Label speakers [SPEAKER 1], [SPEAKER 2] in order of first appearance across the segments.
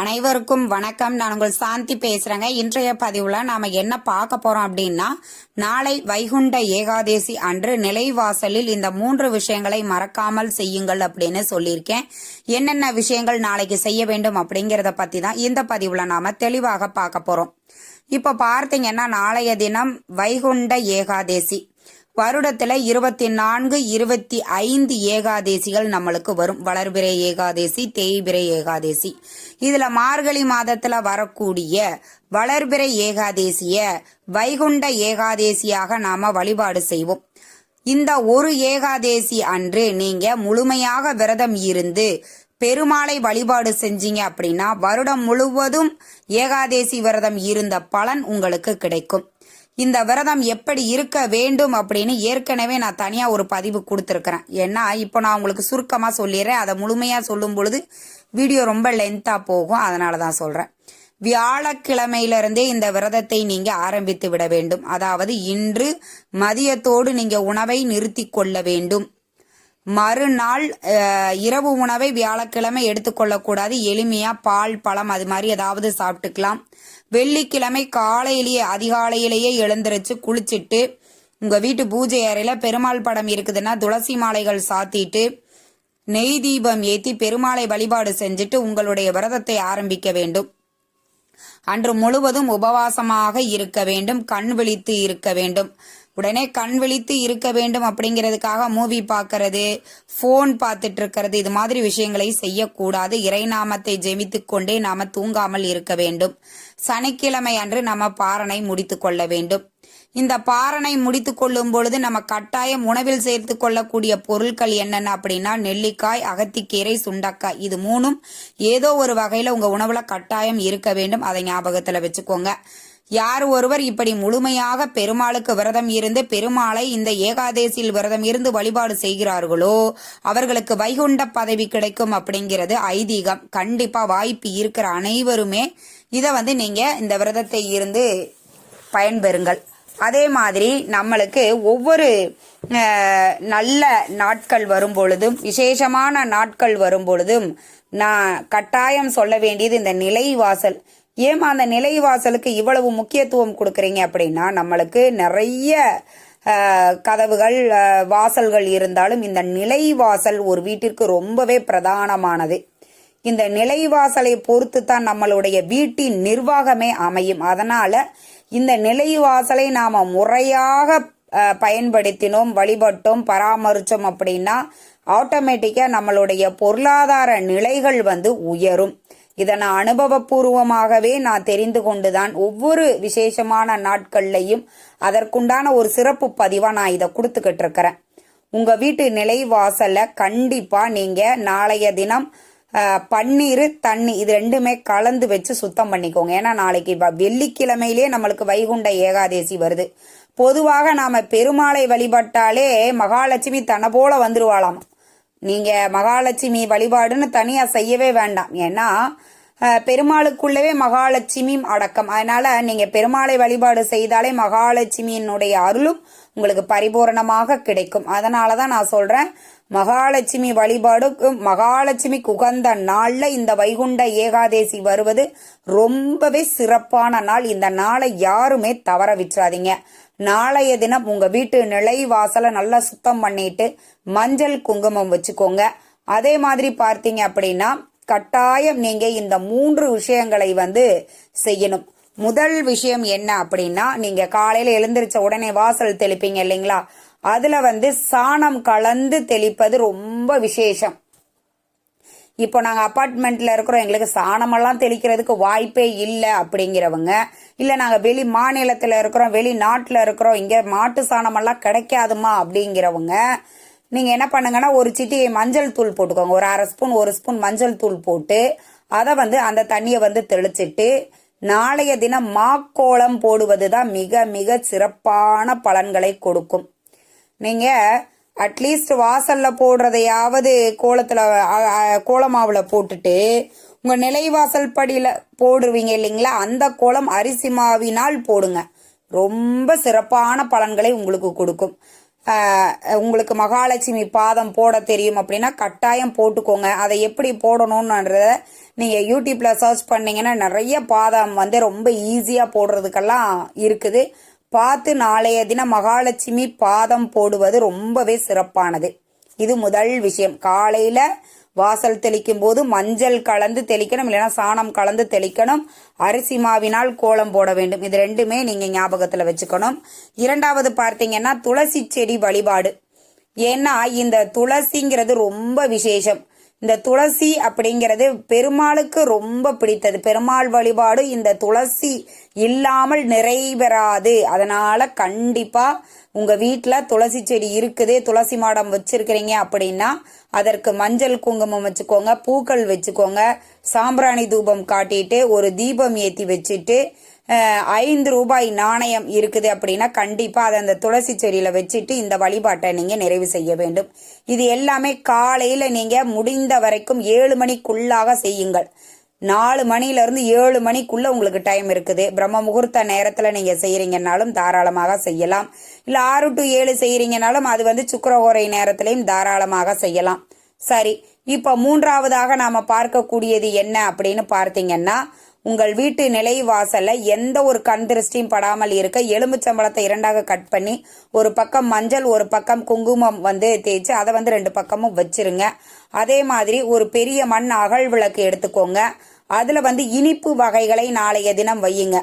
[SPEAKER 1] அனைவருக்கும் வணக்கம். நான் உங்கள் சாந்தி பேசுறேங்க. இன்றைய பதிவுல நாம என்ன பார்க்க போறோம் அப்படின்னா நாளை வைகுண்ட ஏகாதேசி அன்று நிலைவாசலில் இந்த மூன்று விஷயங்களை மறக்காமல் செய்யுங்கள் அப்படின்னு சொல்லியிருக்கேன். என்னென்ன விஷயங்கள் நாளைக்கு செய்ய வேண்டும் அப்படிங்கறத பத்தி தான் இந்த பதிவுல நாம தெளிவாக பார்க்க போறோம். இப்ப பார்த்தீங்கன்னா நாளைய தினம் வைகுண்ட ஏகாதேசி. வருடத்துல இருபத்தி நான்கு இருபத்தி ஐந்து ஏகாதேசிகள் நம்மளுக்கு வரும். வளர்பிறை ஏகாதேசி தேய்பிறை ஏகாதேசி. இதுல மார்கழி மாதத்துல வரக்கூடிய வளர்பிறை ஏகாதேசிய வைகுண்ட ஏகாதேசியாக நாம வழிபாடு செய்வோம். இந்த ஒரு ஏகாதேசி அன்று நீங்க முழுமையாக விரதம் இருந்து பெருமாளை வழிபாடு செஞ்சீங்க அப்படின்னா வருடம் முழுவதும் ஏகாதேசி விரதம் இருந்த பலன் உங்களுக்கு கிடைக்கும். இந்த விரதம் எப்படி இருக்க வேண்டும் அப்படின்னு ஏற்கனவே நான் தனியாக ஒரு பதிவு கொடுத்துருக்குறேன். ஏன்னா இப்போ நான் உங்களுக்கு சுருக்கமாக சொல்லிடுறேன். அதை முழுமையாக சொல்லும் பொழுது வீடியோ ரொம்ப லென்த்தாக போகும். அதனால தான் சொல்கிறேன் வியாழக்கிழமையிலிருந்தே இந்த விரதத்தை நீங்க ஆரம்பித்து விட வேண்டும். அதாவது இன்று மதியத்தோடு நீங்க உணவை நிறுத்தி கொள்ள வேண்டும். மறுநாள் இரவு உணவை வியாழக்கிழமை எடுத்துக்கொள்ளக்கூடாது. எளிமையா பால் பழம் அது மாதிரி ஏதாவது சாப்பிட்டுக்கலாம். வெள்ளிக்கிழமை காலையிலேயே அதிகாலையிலேயே எழுந்திரிச்சு குளிச்சிட்டு உங்க வீட்டு பூஜை அறையில பெருமாள் படம் இருக்குதுன்னா துளசி மாலைகள் சாத்திட்டு நெய் தீபம் ஏத்தி பெருமாளை வழிபாடு செஞ்சுட்டு உங்களுடைய விரதத்தை ஆரம்பிக்க வேண்டும். அன்று முழுவதும் உபவாசமாக இருக்க வேண்டும் கண் விழித்து இருக்க வேண்டும். உடனே கண் விழித்து இருக்க வேண்டும் அப்படிங்கிறதுக்காக மூவி பார்க்கறது ஃபோன் பார்த்துட்டு இருக்கிறது இது மாதிரி விஷயங்களை செய்யக்கூடாது. இறைநாமத்தை ஜெபித்து கொண்டே நாம தூங்காமல் இருக்க வேண்டும். சனிக்கிழமை அன்று நம்ம பாரனை முடித்து கொள்ள வேண்டும். இந்த பாரனை முடித்து கொள்ளும் பொழுது நம்ம கட்டாயம் உணவில் சேர்த்து கொள்ளக்கூடிய பொருட்கள் என்னென்ன அப்படின்னா நெல்லிக்காய் அகத்திக்கீரை சுண்டக்காய். இது மூணும் ஏதோ ஒரு வகையில உங்க உணவுல கட்டாயம் இருக்க வேண்டும். அதை ஞாபகத்துல வச்சுக்கோங்க. யார் ஒருவர் இப்படி முழுமையாக பெருமாளுக்கு விரதம் இருந்து பெருமாளை இந்த ஏகாதேசியில் விரதம் இருந்து வழிபாடு செய்கிறார்களோ? அவர்களுக்கு வைகுண்ட பதவி கிடைக்கும் அப்படிங்கிறது ஐதீகம். கண்டிப்பா வாய்ப்பு இருக்கிற அனைவருமே இதை வந்து நீங்க இந்த விரதத்தை இருந்து பயன்பெறுங்கள். அதே மாதிரி நம்மளுக்கு ஒவ்வொரு நல்ல நாட்கள் வரும் பொழுதும் விசேஷமான நாட்கள் வரும் பொழுதும் நான் கட்டாயம் சொல்ல வேண்டியது இந்த நிலைவாசல். ஏமா அந்த நிலைவாசலுக்கு இவ்வளவு முக்கியத்துவம் கொடுக்குறீங்க அப்படின்னா நம்மளுக்கு நிறைய கதவுகள் வாசல்கள் இருந்தாலும் இந்த நிலைவாசல் ஒரு வீட்டிற்கு ரொம்பவே பிரதானமானது. இந்த நிலைவாசலை பொறுத்து தான் நம்மளுடைய வீட்டின் நிர்வாகமே அமையும். அதனால இந்த நிலைவாசலை நாம முறையாக பயன்படுத்தினோம் வழிபட்டோம் பராமரிச்சோம் அப்படின்னா ஆட்டோமேட்டிக்கா நம்மளுடைய பொருளாதார நிலைகள் வந்து உயரும். இதை நான் அனுபவபூர்வமாகவே நான் தெரிந்து கொண்டுதான் ஒவ்வொரு விசேஷமான நாட்கள்லையும் அதற்குண்டான ஒரு சிறப்பு பதிவாக நான் இதை கொடுத்துக்கிட்டு இருக்கிறேன் உங்க வீட்டு நிலைவாசலை கண்டிப்பா நீங்க நாளைய தினம் பன்னீர் தண்ணி இது ரெண்டுமே கலந்து வச்சு சுத்தம் பண்ணிக்கோங்க. ஏன்னா நாளைக்கு வெள்ளிக்கிழமையிலேயே வெள்ளிக்கிழமையிலே நம்மளுக்கு வைகுண்ட ஏகாதேசி வருது. பொதுவாக நாம பெருமாளை வழிபட்டாலே மகாலட்சுமி தன்னை போல வந்துருவாளாம். நீங்க மகாலட்சுமி வழிபாடுன்னு தனியா செய்யவே வேண்டாம். ஏன்னா பெருமாளுக்குள்ளவே மகாலட்சுமி அடக்கம். அதனால நீங்க பெருமாளை வழிபாடு செய்தாலே மகாலட்சுமியினுடைய அருளும் உங்களுக்கு பரிபூரணமாக கிடைக்கும். அதனாலதான் நான் சொல்றேன் மகாலட்சுமி வழிபாடு மகாலட்சுமி உகந்த நாளில் இந்த வைகுண்ட ஏகாதேசி வருவது ரொம்பவே சிறப்பான நாள். இந்த நாளை யாருமே தவற விட்டுறாதீங்க. நாளைய தினம் உங்க வீட்டு நிலை வாசலை நல்லா சுத்தம் பண்ணிட்டு மஞ்சள் குங்குமம் வச்சுக்கோங்க. அதே மாதிரி பார்த்தீங்க அப்படின்னா கட்டாயம் நீங்க இந்த மூன்று விஷயங்களை வந்து செய்யணும். முதல் விஷயம் என்ன அப்படின்னா நீங்க காலையில எழுந்திருச்ச உடனே வாசல் தெளிப்பீங்க இல்லைங்களா? அதுல வந்து சாணம் கலந்து தெளிப்பது ரொம்ப விசேஷம். இப்போ நாங்கள் அப்பார்ட்மெண்ட்டில் இருக்கிறோம் எங்களுக்கு சாணமெல்லாம் தெளிக்கிறதுக்கு வாய்ப்பே இல்லை அப்படிங்கிறவங்க இல்லை நாங்கள் வெளி மாநிலத்தில் இருக்கிறோம் வெளிநாட்டில் இருக்கிறோம் இங்கே மாட்டு சாணமெல்லாம் கிடைக்காதுமா அப்படிங்கிறவங்க நீங்கள் என்ன பண்ணுங்கன்னா ஒரு சிட்டி மஞ்சள் தூள் போட்டுக்கோங்க. ஒரு அரை ஸ்பூன் ஒரு ஸ்பூன் மஞ்சள் தூள் போட்டு அதை வந்து அந்த தண்ணியை வந்து தெளிச்சிட்டு நாளைய தினம் மாக்கோளம் போடுவது தான் மிக மிக சிறப்பான பலன்களை கொடுக்கும். நீங்கள் அட்லீஸ்ட் வாசலில் போடுறதையாவது கோலத்தில் கோலமாவில் போட்டுட்டு உங்கள் நிலைவாசல் படியில் போடுவீங்க இல்லைங்களா? அந்த கோலம் அரிசி மாவினால் போடுங்க. ரொம்ப சிறப்பான பலன்களை உங்களுக்கு கொடுக்கும். உங்களுக்கு மகாலட்சுமி பாதம் போட தெரியும் அப்படின்னா கட்டாயம் போட்டுக்கோங்க. அதை எப்படி போடணும்ன்றத நீங்கள் யூடியூப்பில் சர்ச் பண்ணீங்கன்னா நிறைய பாதம் வந்து ரொம்ப ஈஸியாக போடுறதுக்கெல்லாம் இருக்குது. பார்த்து நாளைய தினம் மகாலட்சுமி பாதம் போடுவது ரொம்பவே சிறப்பானது. இது முதல் விஷயம். காலையில் வாசல் தெளிக்கும் போது மஞ்சள் கலந்து தெளிக்கணும் இல்லைன்னா சாணம் கலந்து தெளிக்கணும். அரிசி மாவினால் கோலம் போட வேண்டும். இது ரெண்டுமே நீங்கள் ஞாபகத்தில் வச்சுக்கணும். இரண்டாவது பார்த்தீங்கன்னா துளசி செடி வழிபாடு. ஏன்னா இந்த துளசிங்கிறது ரொம்ப விசேஷம். இந்த துளசி அப்படிங்கிறது பெருமாளுக்கு ரொம்ப பிடித்தது. பெருமாள் வழிபாடு இந்த துளசி இல்லாமல் நிறைவேறாது. அதனால கண்டிப்பா உங்க வீட்டில் துளசி செடி இருக்குது துளசி மாடம் வச்சிருக்கிறீங்க அப்படின்னா அதற்கு மஞ்சள் குங்குமம் வச்சுக்கோங்க பூக்கள் வச்சுக்கோங்க சாம்பிராணி தூபம் காட்டிட்டு ஒரு தீபம் ஏற்றி வச்சுட்டு ஐந்து ரூபாய் நாணயம் இருக்குது அப்படின்னா கண்டிப்பாக அதை அந்த துளசி செடியில் வச்சுட்டு இந்த வழிபாட்டை நீங்கள் நிறைவு செய்ய வேண்டும். இது எல்லாமே காலையில் நீங்கள் முடிந்த வரைக்கும் ஏழு மணிக்குள்ளாக செய்யுங்கள். நாலு மணிலேருந்து ஏழு மணிக்குள்ளே உங்களுக்கு டைம் இருக்குது. பிரம்ம முகூர்த்த நேரத்தில் நீங்கள் செய்கிறீங்கனாலும் தாராளமாக செய்யலாம். இல்லை ஆறு டு ஏழு செய்கிறீங்கனாலும் அது வந்து சுக்கரகோரை நேரத்திலையும் தாராளமாக செய்யலாம். சரி இப்போ மூன்றாவதாக நாம் பார்க்கக்கூடியது என்ன அப்படின்னு பார்த்தீங்கன்னா உங்கள் வீட்டு நிலை வாசல்ல எந்த ஒரு கண் திருஷ்டியும் படாமல் இருக்க எலும்புச்சம்பளத்தை இரண்டாக கட் பண்ணி ஒரு பக்கம் மஞ்சள் ஒரு பக்கம் குங்குமம் வந்து தேய்ச்சி அதை வந்து ரெண்டு பக்கமும் வச்சிருங்க. அதே மாதிரி ஒரு பெரிய மண் அகல் விளக்கு எடுத்துக்கோங்க. அதில் வந்து இனிப்பு வகைகளை நாளைய தினம் வையுங்க.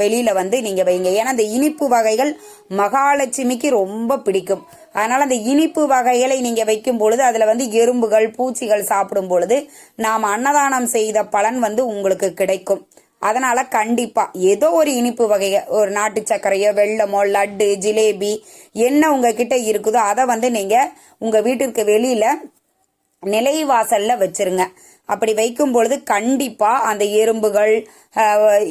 [SPEAKER 1] வெளியில் வந்து நீங்கள் வைங்க. ஏன்னா அந்த இனிப்பு வகைகள் மகாலட்சுமிக்கு ரொம்ப பிடிக்கும். அதனால் அந்த இனிப்பு வகைகளை நீங்கள் வைக்கும் பொழுது அதில் வந்து எறும்புகள் பூச்சிகள் சாப்பிடும் பொழுது நாம் அன்னதானம் செய்த பலன் வந்து உங்களுக்கு கிடைக்கும். அதனால் கண்டிப்பாக ஏதோ ஒரு இனிப்பு வகையை ஒரு நாட்டு சர்க்கரையோ வெள்ளமோ லட்டு ஜிலேபி என்ன உங்ககிட்ட இருக்குதோ அதை வந்து நீங்கள் உங்கள் வீட்டிற்கு நிலை வாசலில் வச்சுருங்க. அப்படி வைக்கும் பொழுது கண்டிப்பா அந்த எறும்புகள்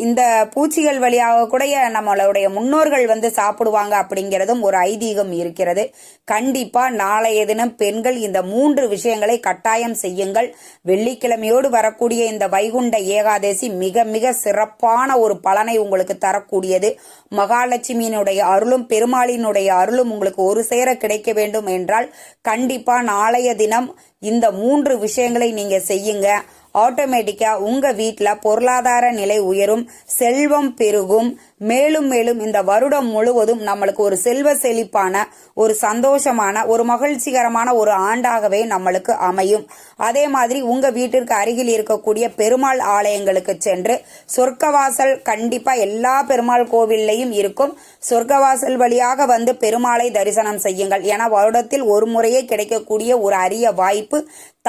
[SPEAKER 1] இந்த பூச்சிகள் வழியாக கூட நம்மளுடைய முன்னோர்கள் வந்து சாப்பிடுவாங்க அப்படிங்கிறதும் ஒரு ஐதீகம் இருக்கிறது. கண்டிப்பா நாளைய தினம் பெண்கள் இந்த மூன்று விஷயங்களை கட்டாயம் செய்யுங்கள். வெள்ளிக்கிழமையோடு வரக்கூடிய இந்த வைகுண்ட ஏகாதசி மிக மிக சிறப்பான ஒரு பலனை உங்களுக்கு தரக்கூடியது. மகாலட்சுமியினுடைய அருளும் பெருமாளினுடைய அருளும் உங்களுக்கு ஒரு சேர கிடைக்க வேண்டும் என்றால் கண்டிப்பா நாளைய தினம் இந்த மூன்று விஷயங்களை நீங்க செய்யுங்க ஆட்டோமேட்டிக்காக உங்க வீட்டில் பொருளாதார நிலை உயரும் செல்வம் பெருகும். மேலும் மேலும் இந்த வருடம் முழுவதும் நம்மளுக்கு ஒரு செல்வ செழிப்பான ஒரு சந்தோஷமான ஒரு மகிழ்ச்சிகரமான ஒரு ஆண்டாகவே நம்மளுக்கு அமையும். அதே மாதிரி உங்க வீட்டிற்கு அருகில் இருக்கக்கூடிய பெருமாள் ஆலயங்களுக்கு சென்று சொர்க்கவாசல் கண்டிப்பா எல்லா பெருமாள் கோவில்லையும் இருக்கும். சொர்க்கவாசல் வழியாக வந்து பெருமாளை தரிசனம் செய்யுங்கள். ஏன்னா வருடத்தில் ஒரு முறையே கிடைக்கக்கூடிய ஒரு அரிய வாய்ப்பு.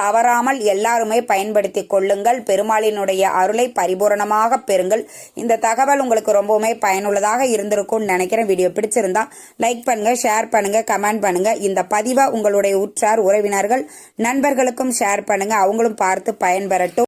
[SPEAKER 1] தவறாமல் எல்லாருமே பயன்படுத்தி கொள்ளுங்கள். பெருமாளினுடைய அருளை பரிபூரணமாக பெறுங்கள். இந்த தகவல் உங்களுக்கு ரொம்பவுமே பயனுள்ளதாக இருந்திருக்கும்னு நினைக்கிறேன். வீடியோ பிடிச்சிருந்தா லைக் பண்ணுங்க ஷேர் பண்ணுங்க கமெண்ட் பண்ணுங்க. இந்த பதிவை உங்களுடைய உற்றார் உறவினர்கள் நண்பர்களுக்கும் ஷேர் பண்ணுங்க. அவங்களும் பார்த்து பயன்பெறட்டும்.